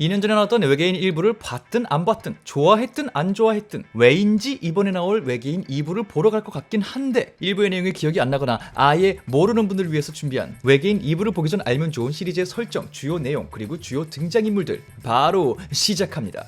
2년 전에 나왔던 외계인 일부를 봤든 안 봤든 좋아했든 안 좋아했든 왜인지 이번에 나올 외계인 2부를 보러 갈 것 같긴 한데 일부의 내용이 기억이 안 나거나 아예 모르는 분들을 위해서 준비한 외계인 2부를 보기 전 알면 좋은 시리즈의 설정, 주요 내용 그리고 주요 등장인물들 바로 시작합니다.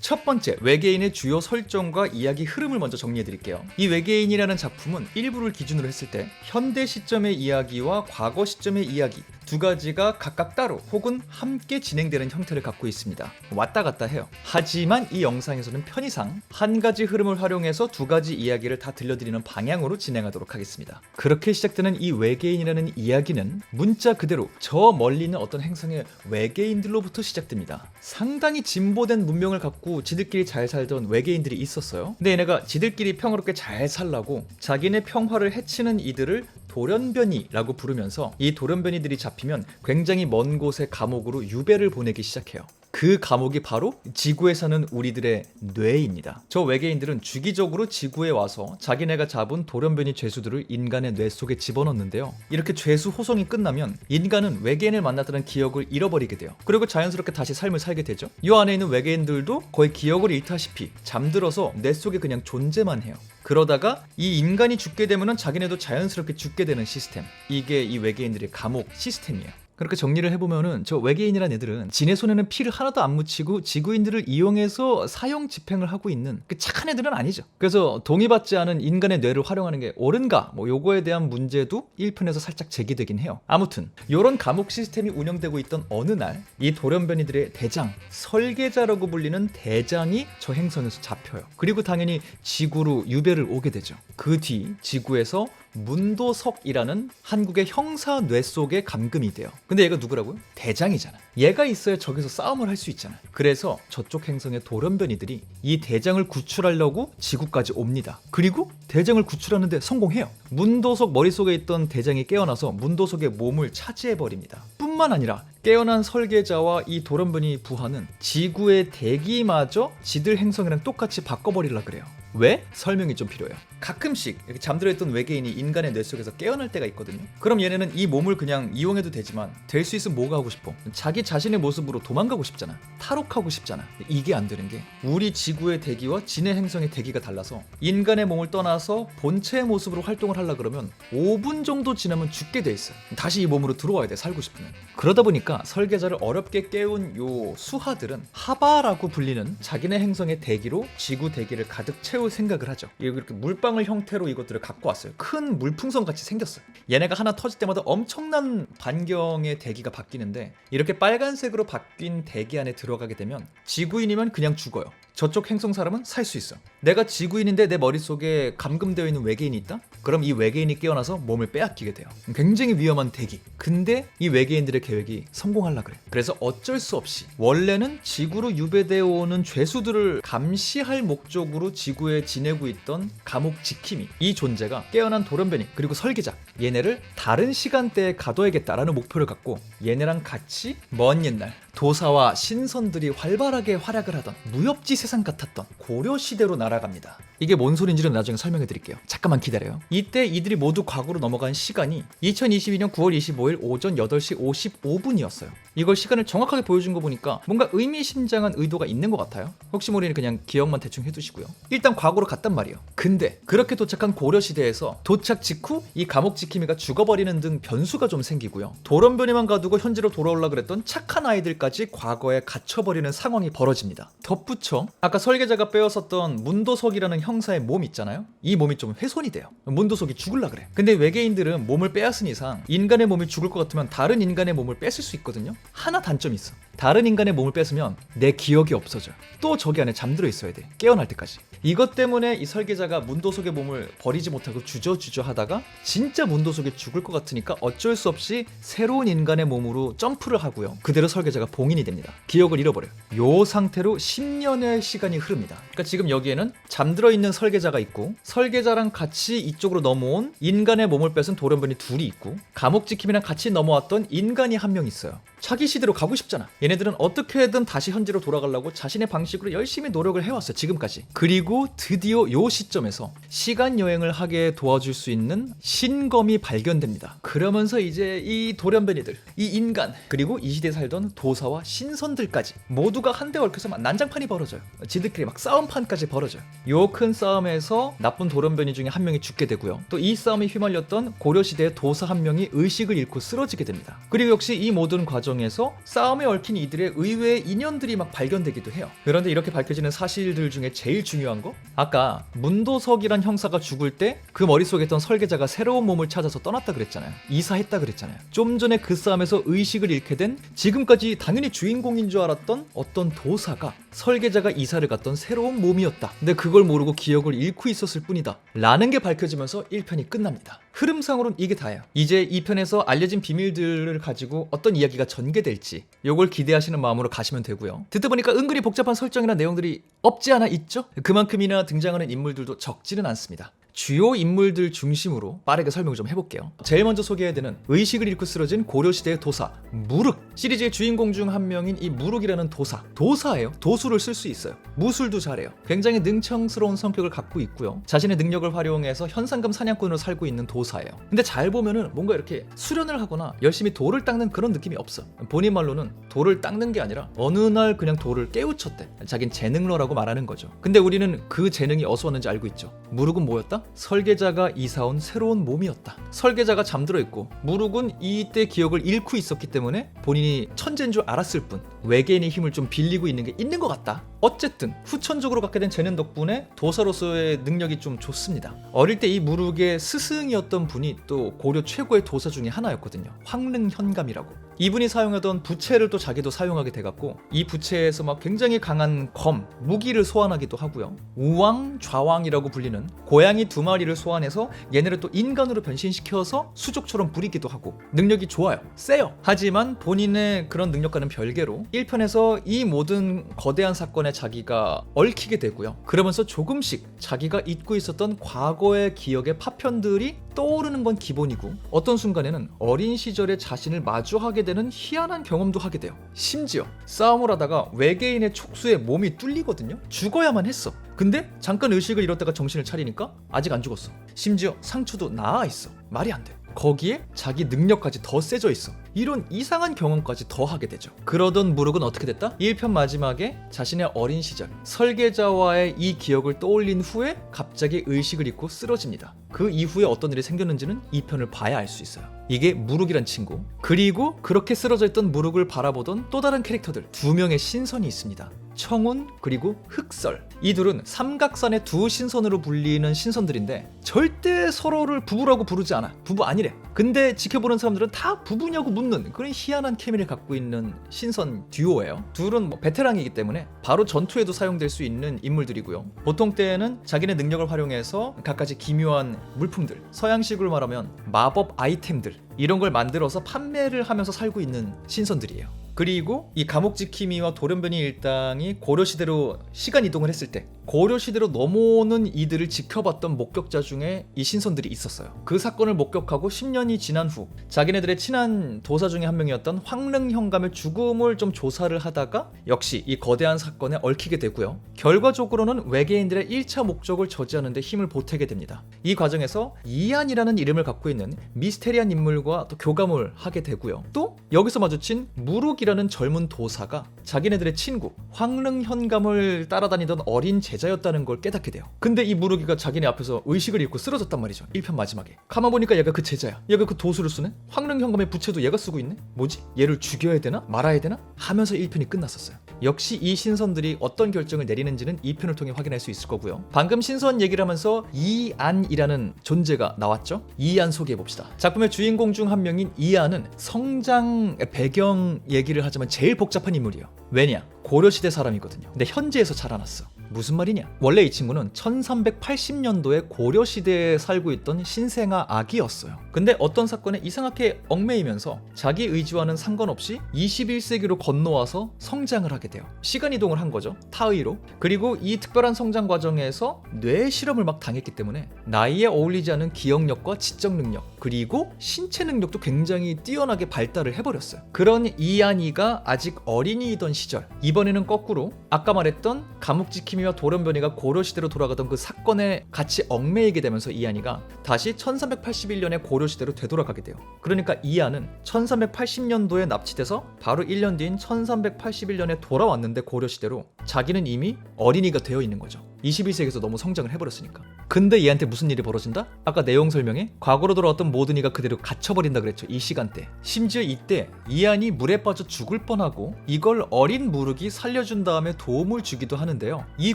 첫 번째, 외계인의 주요 설정과 이야기 흐름을 먼저 정리해 드릴게요. 이 외계인이라는 작품은 일부를 기준으로 했을 때 현대 시점의 이야기와 과거 시점의 이야기 두 가지가 각각 따로 혹은 함께 진행되는 형태를 갖고 있습니다. 왔다 갔다 해요. 하지만 이 영상에서는 편의상 한 가지 흐름을 활용해서 두 가지 이야기를 다 들려드리는 방향으로 진행하도록 하겠습니다. 그렇게 시작되는 이 외계인이라는 이야기는 문자 그대로 저 멀리 있는 어떤 행성의 외계인들로부터 시작됩니다. 상당히 진보된 문명을 갖고 지들끼리 잘 살던 외계인들이 있었어요. 근데 얘네가 지들끼리 평화롭게 잘 살라고 자기네 평화를 해치는 이들을 돌연변이라고 부르면서 이 돌연변이들이 잡히면 굉장히 먼 곳의 감옥으로 유배를 보내기 시작해요. 그 감옥이 바로 지구에 사는 우리들의 뇌입니다. 저 외계인들은 주기적으로 지구에 와서 자기네가 잡은 돌연변이 죄수들을 인간의 뇌 속에 집어넣는데요. 이렇게 죄수 호송이 끝나면 인간은 외계인을 만났다는 기억을 잃어버리게 돼요. 그리고 자연스럽게 다시 삶을 살게 되죠. 이 안에 있는 외계인들도 거의 기억을 잃다시피 잠들어서 뇌 속에 그냥 존재만 해요. 그러다가 이 인간이 죽게 되면은 자기네도 자연스럽게 죽게 되는 시스템. 이게 이 외계인들의 감옥 시스템이에요. 그렇게 정리를 해보면은 저 외계인이란 애들은 지네 손에는 피를 하나도 안 묻히고 지구인들을 이용해서 사형 집행을 하고 있는 그 착한 애들은 아니죠. 그래서 동의받지 않은 인간의 뇌를 활용하는 게 옳은가 뭐 요거에 대한 문제도 1편에서 살짝 제기되긴 해요. 아무튼 요런 감옥 시스템이 운영되고 있던 어느 날 이 돌연변이들의 대장 설계자라고 불리는 대장이 저 행성에서 잡혀요. 그리고 당연히 지구로 유배를 오게 되죠. 그 뒤 지구에서 문도석이라는 한국의 형사 뇌 속에 감금이 돼요. 근데 얘가 누구라고요? 대장이잖아. 얘가 있어야 저기서 싸움을 할 수 있잖아. 그래서 저쪽 행성의 돌연변이들이 이 대장을 구출하려고 지구까지 옵니다. 그리고 대장을 구출하는데 성공해요. 문도석 머릿속에 있던 대장이 깨어나서 문도석의 몸을 차지해 버립니다. 뿐만 아니라 깨어난 설계자와 이 돌연변이 부하는 지구의 대기마저 지들 행성이랑 똑같이 바꿔버리려 그래요. 왜? 설명이 좀 필요해요. 가끔씩 이렇게 잠들어 있던 외계인이 인간의 뇌 속에서 깨어날 때가 있거든요. 그럼 얘네는 이 몸을 그냥 이용해도 되지만 될 수 있으면 뭐가 하고 싶어? 자기 자신의 모습으로 도망가고 싶잖아. 탈옥하고 싶잖아. 이게 안 되는 게 우리 지구의 대기와 진해 행성의 대기가 달라서 인간의 몸을 떠나서 본체의 모습으로 활동을 하려 그러면 5분 정도 지나면 죽게 돼 있어요. 다시 이 몸으로 들어와야 돼. 살고 싶으면. 그러다 보니까 설계자를 어렵게 깨운 요 수하들은 하바라고 불리는 자기네 행성의 대기로 지구 대기를 가득 채울 생각을 하죠. 이렇게 물방울 형태로 이것들을 갖고 왔어요. 큰 물풍선 같이 생겼어요. 얘네가 하나 터질 때마다 엄청난 반경의 대기가 바뀌는데 이렇게 빨간색으로 바뀐 대기 안에 들어가게 되면 지구인이면 그냥 죽어요. 저쪽 행성 사람은 살 수 있어. 내가 지구인인데 내 머릿속에 감금되어 있는 외계인이 있다? 그럼 이 외계인이 깨어나서 몸을 빼앗기게 돼요. 굉장히 위험한 대기. 근데 이 외계인들의 계획이 성공하려 그래. 그래서 어쩔 수 없이 원래는 지구로 유배되어 오는 죄수들을 감시할 목적으로 지구에 지내고 있던 감옥 지킴이 이 존재가 깨어난 돌연변이 그리고 설계자 얘네를 다른 시간대에 가둬야겠다라는 목표를 갖고 얘네랑 같이 먼 옛날 도사와 신선들이 활발하게 활약을 하던 무협지 세상 같았던 고려 시대로 날아갑니다. 이게 뭔 소린지는 나중에 설명해 드릴게요. 잠깐만 기다려요. 이때 이들이 모두 과거로 넘어간 시간이 2022년 9월 25일 오전 8시 55분이었어요. 이걸 시간을 정확하게 보여준 거 보니까 뭔가 의미심장한 의도가 있는 것 같아요. 혹시 모르니 그냥 기억만 대충 해두시고요. 일단 과거로 갔단 말이에요. 근데 그렇게 도착한 고려 시대에서 도착 직후 이 감옥 지킴이가 죽어버리는 등 변수가 좀 생기고요. 돌연변이만 가두고 현재로 돌아올라 그랬던 착한 아이들까지 과거에 갇혀버리는 상황이 벌어집니다. 덧붙여 아까 설계자가 빼앗았던 문도석이라는 형사의 몸 있잖아요. 이 몸이 좀 훼손이 돼요. 문 도석이 죽을라 그래. 근데 외계인들은 몸을 빼앗은 이상 인간의 몸이 죽을 것 같으면 다른 인간의 몸을 뺏을 수 있거든요. 하나 단점이 있어. 다른 인간의 몸을 뺏으면 내 기억이 없어져요. 또 저기 안에 잠들어 있어야 돼. 깨어날 때까지. 이것 때문에 이 설계자가 문도석의 몸을 버리지 못하고 주저주저 하다가 진짜 문도석이 죽을 것 같으니까 어쩔 수 없이 새로운 인간의 몸으로 점프를 하고요. 그대로 설계자가 봉인이 됩니다. 기억을 잃어버려요. 요 상태로 10년의 시간이 흐릅니다. 그러니까 지금 여기에는 잠들어 있는 설계자가 있고 설계자랑 같이 이쪽으로 넘어온 인간의 몸을 뺏은 돌연변이 둘이 있고 감옥 지킴이랑 같이 넘어왔던 인간이 한 명 있어요. 자기 시대로 가고 싶잖아. 얘네들은 어떻게든 다시 현재로 돌아가려고 자신의 방식으로 열심히 노력을 해왔어 지금까지. 그리고 드디어 요 시점에서 시간 여행을 하게 도와줄 수 있는 신검이 발견됩니다. 그러면서 이제 이 돌연변이들, 이 인간 그리고 이 시대에 살던 도사와 신선들까지 모두가 한데 얽혀서 막 난장판이 벌어져요. 지들끼리 막 싸움판까지 벌어져요. 요 큰 싸움에서 나쁜 돌연변이 중에 한 명이 죽게 되고요. 또 이 싸움에 휘말렸던 고려 시대의 도사 한 명이 의식을 잃고 쓰러지게 됩니다. 그리고 역시 이 모든 과정 에서 싸움에 얽힌 이들의 의외의 인연들이 막 발견되기도 해요. 그런데 이렇게 밝혀지는 사실들 중에 제일 중요한 거? 아까 문도석이란 형사가 죽을 때 그 머릿속에 있던 설계자가 새로운 몸을 찾아서 떠났다 그랬잖아요. 이사했다 그랬잖아요. 좀 전에 그 싸움에서 의식을 잃게 된 지금까지 당연히 주인공인 줄 알았던 어떤 도사가 설계자가 이사를 갔던 새로운 몸이었다. 근데 그걸 모르고 기억을 잃고 있었을 뿐이다. 라는 게 밝혀지면서 1편이 끝납니다. 흐름상으로는 이게 다예요. 이제 2편에서 알려진 비밀들을 가지고 어떤 이야기가 전개될지 요걸 기대하시는 마음으로 가시면 되고요. 듣다 보니까 은근히 복잡한 설정이나 내용들이 없지 않아 있죠? 그만큼이나 등장하는 인물들도 적지는 않습니다. 주요 인물들 중심으로 빠르게 설명을 좀 해볼게요. 제일 먼저 소개해야 되는 의식을 잃고 쓰러진 고려시대의 도사 무륵 시리즈의 주인공 중 한 명인 이 무륵이라는 도사 도사예요. 도수를 쓸 수 있어요. 무술도 잘해요. 굉장히 능청스러운 성격을 갖고 있고요. 자신의 능력을 활용해서 현상금 사냥꾼으로 살고 있는 도사예요. 근데 잘 보면은 뭔가 이렇게 수련을 하거나 열심히 돌을 닦는 그런 느낌이 없어. 본인 말로는 돌을 닦는 게 아니라 어느 날 그냥 돌을 깨우쳤대. 자긴 재능러라고 말하는 거죠. 근데 우리는 그 재능이 어디서 왔는지 알고 있죠. 무륵은 뭐였다? 설계자가 이사온 새로운 몸이었다. 설계자가 잠들어 있고 무륵은 이때 기억을 잃고 있었기 때문에 본인이 천재인 줄 알았을 뿐 외계인의 힘을 좀 빌리고 있는 게 있는 것 같다. 어쨌든 후천적으로 갖게 된 재능 덕분에 도사로서의 능력이 좀 좋습니다. 어릴 때 이 무륵의 스승이었던 분이 또 고려 최고의 도사 중에 하나였거든요. 황릉현감이라고. 이분이 사용하던 부채를 또 자기도 사용하게 돼갖고 이 부채에서 막 굉장히 강한 검, 무기를 소환하기도 하고요. 우왕, 좌왕이라고 불리는 고양이 두 마리를 소환해서 얘네를 또 인간으로 변신시켜서 수족처럼 부리기도 하고 능력이 좋아요. 세요. 하지만 본인의 그런 능력과는 별개로 1편에서 이 모든 거대한 사건에 자기가 얽히게 되고요. 그러면서 조금씩 자기가 잊고 있었던 과거의 기억의 파편들이 떠오르는 건 기본이고 어떤 순간에는 어린 시절의 자신을 마주하게 되는 희한한 경험도 하게 돼요. 심지어 싸움을 하다가 외계인의 촉수에 몸이 뚫리거든요. 죽어야만 했어. 근데 잠깐 의식을 잃었다가 정신을 차리니까 아직 안 죽었어. 심지어 상처도 나아 있어. 말이 안 돼. 거기에 자기 능력까지 더 세져 있어. 이런 이상한 경험까지 더 하게 되죠. 그러던 무륵은 어떻게 됐다? 1편 마지막에 자신의 어린 시절 설계자와의 이 기억을 떠올린 후에 갑자기 의식을 잃고 쓰러집니다. 그 이후에 어떤 일이 생겼는지는 2편을 봐야 알 수 있어요. 이게 무륵이란 친구. 그리고 그렇게 쓰러져 있던 무륵을 바라보던 또 다른 캐릭터들. 두 명의 신선이 있습니다. 청운 그리고 흑설. 이 둘은 삼각산의 두 신선으로 불리는 신선들인데 절대 서로를 부부라고 부르지 않아. 부부 아니래. 근데 지켜보는 사람들은 다 부부냐고 묻는 그런 희한한 케미를 갖고 있는 신선 듀오예요. 둘은 뭐 베테랑이기 때문에 바로 전투에도 사용될 수 있는 인물들이고요. 보통 때에는 자기네 능력을 활용해서 갖가지 기묘한 물품들. 서양식으로 말하면 마법 아이템들 이런 걸 만들어서 판매를 하면서 살고 있는 신선들이에요 그리고 이 감옥지킴이와 돌연변이 일당이 고려시대로 시간 이동을 했을 때 고려시대로 넘어오는 이들을 지켜봤던 목격자 중에 이 신선들이 있었어요. 그 사건을 목격하고 10년이 지난 후 자기네들의 친한 도사 중에 한 명이었던 황릉 현감의 죽음을 좀 조사를 하다가 역시 이 거대한 사건에 얽히게 되고요. 결과적으로는 외계인들의 1차 목적을 저지하는 데 힘을 보태게 됩니다. 이 과정에서 이안이라는 이름을 갖고 있는 미스테리한 인물과 또 교감을 하게 되고요. 또 여기서 마주친 무룩이 라는 젊은 도사가 자기네들의 친구 황릉 현감을 따라다니던 어린 제자였다는 걸 깨닫게 돼요. 근데 이 무르기가 자기네 앞에서 의식을 잃고 쓰러졌단 말이죠. 1편 마지막에. 가만 보니까 얘가 그 제자야. 얘가 그 도수를 쓰네? 황릉 현감의 부채도 얘가 쓰고 있네? 뭐지? 얘를 죽여야 되나? 말아야 되나? 하면서 1편이 끝났었어요. 역시 이 신선들이 어떤 결정을 내리는지는 2편을 통해 확인할 수 있을 거고요. 방금 신선 얘기를 하면서 이안이라는 존재가 나왔죠? 이안 소개해 봅시다. 작품의 주인공 중 한 명인 이안은 성장 배경 얘기를 하자면 제일 복잡한 인물이에요. 왜냐? 고려시대 사람이거든요. 근데 현지에서 자라났어. 무슨 말이냐? 원래 이 친구는 1380년도에 고려시대에 살고 있던 신생아 아기였어요. 근데 어떤 사건에 이상하게 얽매이면서 자기 의지와는 상관없이 21세기로 건너와서 성장을 하게 돼요. 시간 이동을 한 거죠. 타의로. 그리고 이 특별한 성장 과정에서 뇌 실험을 막 당했기 때문에 나이에 어울리지 않은 기억력과 지적 능력 그리고 신체 능력도 굉장히 뛰어나게 발달을 해버렸어요. 그런 이안이가 아직 어린이이던 시절 이번에는 거꾸로 아까 말했던 감옥 지킴 이와 돌연변이가 고려시대로 돌아가던 그 사건에 같이 얽매이게 되면서 이안이가 다시 1381년에 고려시대로 되돌아가게 돼요. 그러니까 이안은 1380년도에 납치돼서 바로 1년 뒤인 1381년에 돌아왔는데 고려시대로 자기는 이미 어린이가 되어 있는 거죠. 21세기에서 너무 성장을 해버렸으니까. 근데 얘한테 무슨 일이 벌어진다? 아까 내용 설명에 과거로 돌아왔던 모든 이가 그대로 갇혀버린다 그랬죠. 이 시간대. 심지어 이때 이안이 물에 빠져 죽을 뻔하고 이걸 어린 무르기 살려준 다음에 도움을 주기도 하는데요. 이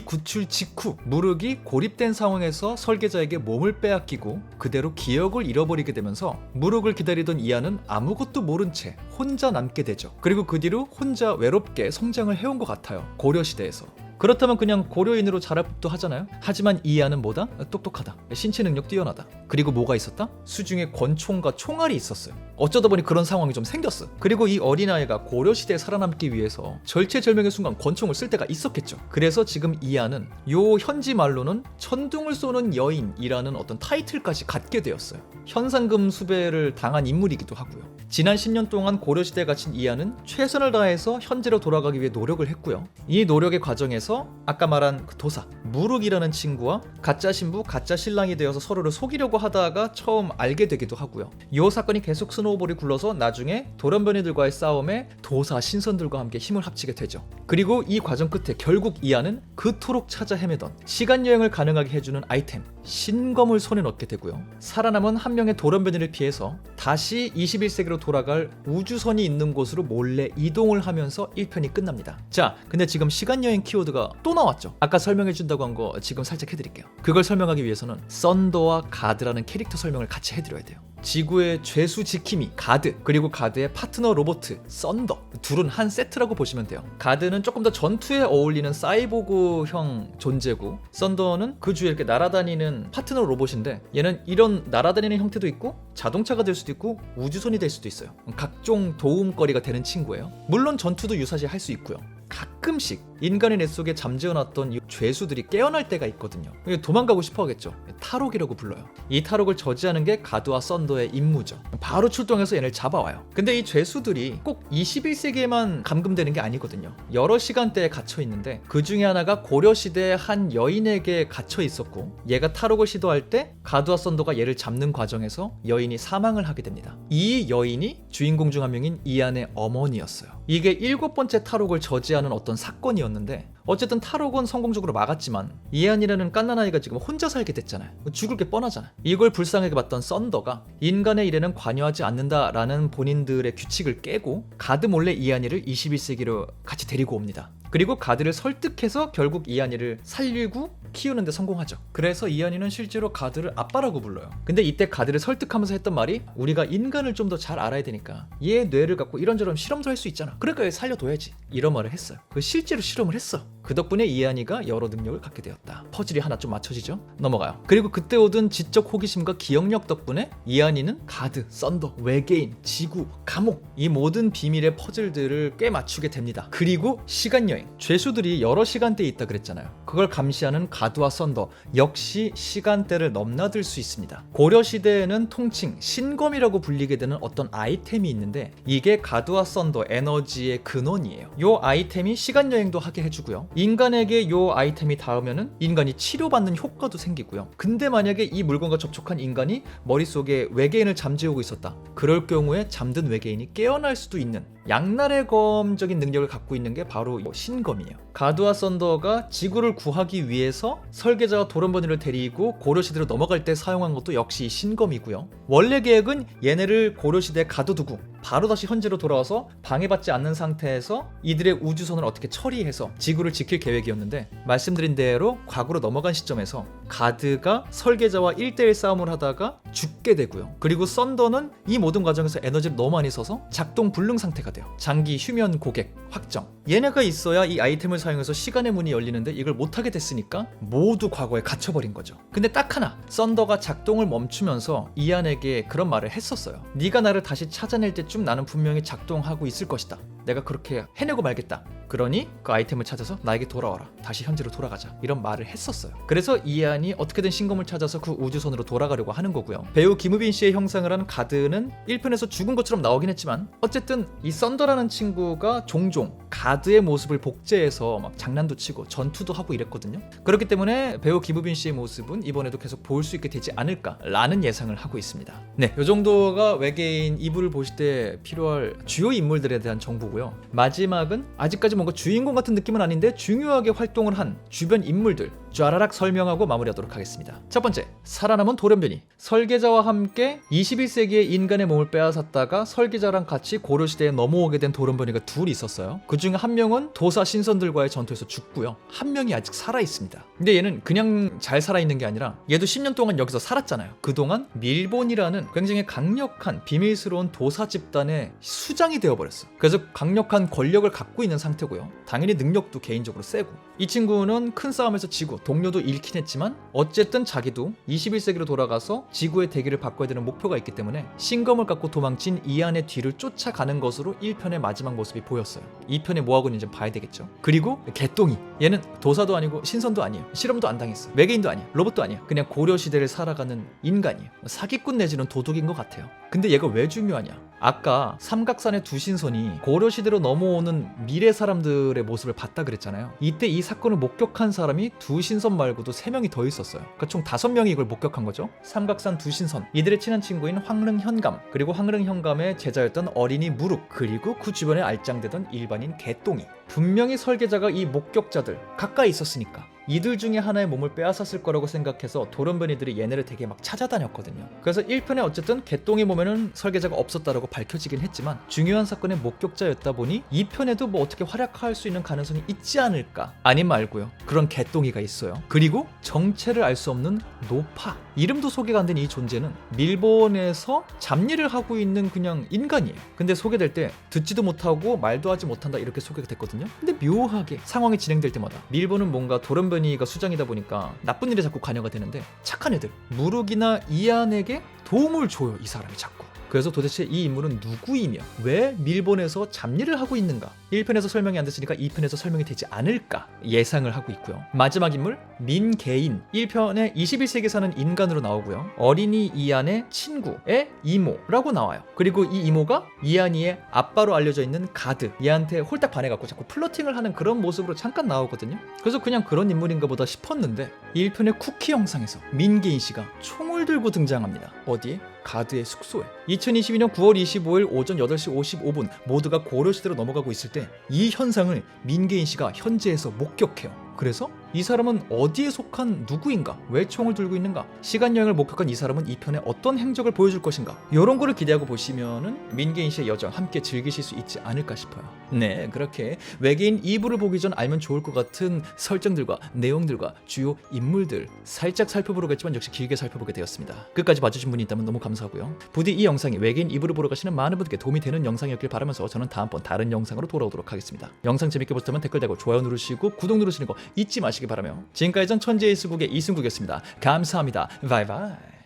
구출 직후 무르기 고립된 상황에서 설계자에게 몸을 빼앗기고 그대로 기억을 잃어버리게 되면서 무르을 기다리던 이안은 아무것도 모른 채 혼자 남게 되죠. 그리고 그 뒤로 혼자 외롭게 성장을 해온 것 같아요. 고려시대에서. 그렇다면 그냥 고려인으로 자랄 법도 하잖아요. 하지만 이하는 뭐다? 똑똑하다. 신체 능력 뛰어나다. 그리고 뭐가 있었다? 수중에 권총과 총알이 있었어요. 어쩌다 보니 그런 상황이 좀 생겼어. 그리고 이 어린아이가 고려시대에 살아남기 위해서 절체절명의 순간 권총을 쓸 때가 있었겠죠. 그래서 지금 이하는 요 현지 말로는 천둥을 쏘는 여인이라는 어떤 타이틀까지 갖게 되었어요. 현상금 수배를 당한 인물이기도 하고요. 지난 10년 동안 고려시대에 갇힌 이하는 최선을 다해서 현재로 돌아가기 위해 노력을 했고요. 이 노력의 과정에서 아까 말한 그 도사 무룩이라는 친구와 가짜 신부, 가짜 신랑이 되어서 서로를 속이려고 하다가 처음 알게 되기도 하고요. 이 사건이 계속 스노우볼이 굴러서 나중에 돌연변이들과의 싸움에 도사 신선들과 함께 힘을 합치게 되죠. 그리고 이 과정 끝에 결국 이하는 그토록 찾아 헤매던 시간 여행을 가능하게 해주는 아이템 신검을 손에 넣게 되고요. 살아남은 한 명의 돌연변이를 피해서 다시 21세기로 돌아갈 우주선이 있는 곳으로 몰래 이동을 하면서 1편이 끝납니다. 자, 근데 지금 시간 여행 키워드가 또 나왔죠. 아까 설명해 준다고 한 거 지금 살짝 해드릴게요. 그걸 설명하기 위해서는 썬더와 가드라는 캐릭터 설명을 같이 해드려야 돼요. 지구의 죄수 지킴이 가드 그리고 가드의 파트너 로보트 썬더 둘은 한 세트라고 보시면 돼요. 가드는 조금 더 전투에 어울리는 사이보그형 존재고 썬더는 그 주위에 이렇게 날아다니는 파트너 로봇인데 얘는 이런 날아다니는 형태도 있고 자동차가 될 수도 있고 우주선이 될 수도 있어요. 각종 도움거리가 되는 친구예요. 물론 전투도 유사시 할 수 있고요. 가끔씩 인간의 뇌 속에 잠재워놨던 이 죄수들이 깨어날 때가 있거든요. 도망가고 싶어 하겠죠. 탈옥이라고 불러요. 이 탈옥을 저지하는 게 가드와 썬더의 임무죠. 바로 출동해서 얘를 잡아와요. 근데 이 죄수들이 꼭 21세기에만 감금되는 게 아니거든요. 여러 시간대에 갇혀 있는데 그 중에 하나가 고려 시대의 한 여인에게 갇혀 있었고 얘가 탈옥을 시도할 때 가드와 썬더가 얘를 잡는 과정에서 여인이 사망을 하게 됩니다. 이 여인이 주인공 중 한 명인 이안의 어머니였어요. 이게 일곱 번째 탈옥을 저지 하는 어떤 사건이었는데 어쨌든 탈옥은 성공적으로 막았지만 이안이라는 깐난아이가 지금 혼자 살게 됐잖아요. 죽을 게 뻔하잖아요. 이걸 불쌍하게 봤던 썬더가 인간의 일에는 관여하지 않는다라는 본인들의 규칙을 깨고 가드 몰래 이안이를 21세기로 같이 데리고 옵니다. 그리고 가드를 설득해서 결국 이안이를 살리고 키우는데 성공하죠. 그래서 이안이는 실제로 가드를 아빠라고 불러요. 근데 이때 가드를 설득하면서 했던 말이 우리가 인간을 좀 더 잘 알아야 되니까 얘 뇌를 갖고 이런저런 실험도 할 수 있잖아. 그러니까 얘 살려둬야지. 이런 말을 했어요. 그 실제로 실험을 했어. 그 덕분에 이안이가 여러 능력을 갖게 되었다. 퍼즐이 하나 좀 맞춰지죠? 넘어가요. 그리고 그때 얻은 지적 호기심과 기억력 덕분에 이안이는 가드, 썬더, 외계인, 지구, 감옥 이 모든 비밀의 퍼즐들을 꽤 맞추게 됩니다. 그리고 시간 여행. 죄수들이 여러 시간대에 있다 그랬잖아요. 그걸 감시하는 가드와 썬더 역시 시간대를 넘나들 수 있습니다. 고려 시대에는 통칭 신검이라고 불리게 되는 어떤 아이템이 있는데 이게 가드와 썬더 에너지의 근원이에요. 요 아이템이 시간 여행도 하게 해주고요. 인간에게 요 아이템이 닿으면은 인간이 치료받는 효과도 생기고요. 근데 만약에 이 물건과 접촉한 인간이 머릿속에 외계인을 잠재우고 있었다. 그럴 경우에 잠든 외계인이 깨어날 수도 있는 양날의 검적인 능력을 갖고 있는 게 바로 신검이에요. 가드와 썬더가 지구를 구하기 위해서 설계자와 도련번이를 데리고 고려시대로 넘어갈 때 사용한 것도 역시 신검이고요. 원래 계획은 얘네를 고려시대에 가둬두고 바로 다시 현재로 돌아와서 방해받지 않는 상태에서 이들의 우주선을 어떻게 처리해서 지구를 지킬 계획이었는데 말씀드린 대로 과거로 넘어간 시점에서 가드가 설계자와 1대1 싸움을 하다가 죽게 되고요. 그리고 썬더는 이 모든 과정에서 에너지를 너무 많이 써서 작동 불능 상태가 돼요. 장기 휴면 고객 확정. 얘네가 있어야 이 아이템을 사용해서 시간의 문이 열리는데 이걸 못하게 됐으니까 모두 과거에 갇혀버린 거죠. 근데 딱 하나 썬더가 작동을 멈추면서 이안에게 그런 말을 했었어요. 네가 나를 다시 찾아낼 때쯤 나는 분명히 작동하고 있을 것이다. 내가 그렇게 해내고 말겠다. 그러니 그 아이템을 찾아서 나에게 돌아와라. 다시 현재로 돌아가자. 이런 말을 했었어요. 그래서 이안이 어떻게든 신검을 찾아서 그 우주선으로 돌아가려고 하는 거고요. 배우 김우빈 씨의 형상을 한 가드는 1편에서 죽은 것처럼 나오긴 했지만 어쨌든 이 썬더라는 친구가 종종 가드의 모습을 복제해서 막 장난도 치고 전투도 하고 이랬거든요. 그렇기 때문에 배우 김우빈 씨의 모습은 이번에도 계속 볼 수 있게 되지 않을까라는 예상을 하고 있습니다. 네, 이 정도가 외계인 2부를 보실 때 필요할 주요 인물들에 대한 정보고요. 마지막은 아직까지 뭔가 주인공 같은 느낌은 아닌데 중요하게 활동을 한 주변 인물들 쫘라락 설명하고 마무리하도록 하겠습니다. 첫 번째, 살아남은 돌연변이. 설계자와 함께 21세기의 인간의 몸을 빼앗았다가 설계자랑 같이 고려시대에 넘어오게 된 돌연변이가 둘이 있었어요. 그 중에 한 명은 도사 신선들과의 전투에서 죽고요. 한 명이 아직 살아있습니다. 근데 얘는 그냥 잘 살아있는 게 아니라 얘도 10년 동안 여기서 살았잖아요. 그동안 밀본이라는 굉장히 강력한 비밀스러운 도사 집단의 수장이 되어버렸어. 그래서 강력한 권력을 갖고 있는 상태고요. 당연히 능력도 개인적으로 세고. 이 친구는 큰 싸움에서 지고 동료도 잃긴 했지만 어쨌든 자기도 21세기로 돌아가서 지구의 대기를 바꿔야 되는 목표가 있기 때문에 신검을 갖고 도망친 이안의 뒤를 쫓아가는 것으로 1편의 마지막 모습이 보였어요. 2편에 뭐하고 있는지 봐야 되겠죠. 그리고 개똥이 얘는 도사도 아니고 신선도 아니에요. 실험도 안 당했어. 외계인도 아니야. 로봇도 아니야. 그냥 고려 시대를 살아가는 인간이에요. 사기꾼 내지는 도둑인 것 같아요. 근데 얘가 왜 중요하냐? 아까 삼각산의 두 신선이 고려 시대로 넘어오는 미래 사람들의 모습을 봤다 그랬잖아요. 이때 이 사건을 목격한 사람이 두 신선 말고도 세 명이 더 있었어요. 그러니까 총 다섯 명이 이걸 목격한 거죠. 삼각산 두 신선. 이들의 친한 친구인 황릉 현감 그리고 황릉 현감의 제자였던 어린이 무룩 그리고 그 주변에 알짱대던 일반인 개똥이. 분명히 설계자가 이 목격자들 가까이 있었으니까 이들 중에 하나의 몸을 빼앗았을 거라고 생각해서 도련변이들이 얘네를 되게 막 찾아다녔거든요. 그래서 1편에 어쨌든 개똥이 몸에는 설계자가 없었다라고 밝혀지긴 했지만 중요한 사건의 목격자였다 보니 2편에도 뭐 어떻게 활약할 수 있는 가능성이 있지 않을까? 아님 말고요. 그런 개똥이가 있어요. 그리고 정체를 알 수 없는 노파. 이름도 소개가 안 된 이 존재는 밀본에서 잡일을 하고 있는 그냥 인간이에요. 근데 소개될 때 듣지도 못하고 말도 하지 못한다 이렇게 소개가 됐거든요. 근데 묘하게 상황이 진행될 때마다 밀본은 뭔가 도련변이가 수장이다 보니까 나쁜 일에 자꾸 관여가 되는데 착한 애들 무룩이나 이안에게 도움을 줘요 이 사람이 자꾸. 그래서 도대체 이 인물은 누구이며 왜 밀본에서 잡일을 하고 있는가? 1편에서 설명이 안 됐으니까 2편에서 설명이 되지 않을까 예상을 하고 있고요. 마지막 인물 민개인 1편에 21세기 사는 인간으로 나오고요. 어린이 이안의 친구의 이모라고 나와요. 그리고 이 이모가 이안이의 아빠로 알려져 있는 가드 얘한테 홀딱 반해갖고 자꾸 플러팅을 하는 그런 모습으로 잠깐 나오거든요. 그래서 그냥 그런 인물인가 보다 싶었는데 1편의 쿠키 영상에서 민개인 씨가 총을 들고 등장합니다. 어디에? 가드의 숙소에 2022년 9월 25일 오전 8시 55분 모두가 고려 시대로 넘어가고 있을 때 이 현상을 민계인 씨가 현재에서 목격해요. 그래서 이 사람은 어디에 속한 누구인가? 왜 총을 들고 있는가? 시간 여행을 목격한 이 사람은 이 편에 어떤 행적을 보여줄 것인가? 이런 거를 기대하고 보시면은 민계인 씨의 여정 함께 즐기실 수 있지 않을까 싶어요. 네, 그렇게 외계인 2부를 보기 전 알면 좋을 것 같은 설정들과 내용들과 주요 인물들 살짝 살펴보려겠지만 역시 길게 살펴보게 되었습니다. 끝까지 봐주신 분이 있다면 너무 감사하고요. 부디 이 영상이 외계인 2부를 보러 가시는 많은 분들께 도움이 되는 영상이었길 바라면서 저는 다음번 다른 영상으로 돌아오도록 하겠습니다. 영상 재밌게 보셨다면 댓글 달고 좋아요 누르시고 구독 누르시는 거 잊지 마시 기 바라며 지금까지 전 천재의 수국의 이승국이었습니다. 감사합니다. 바이바이.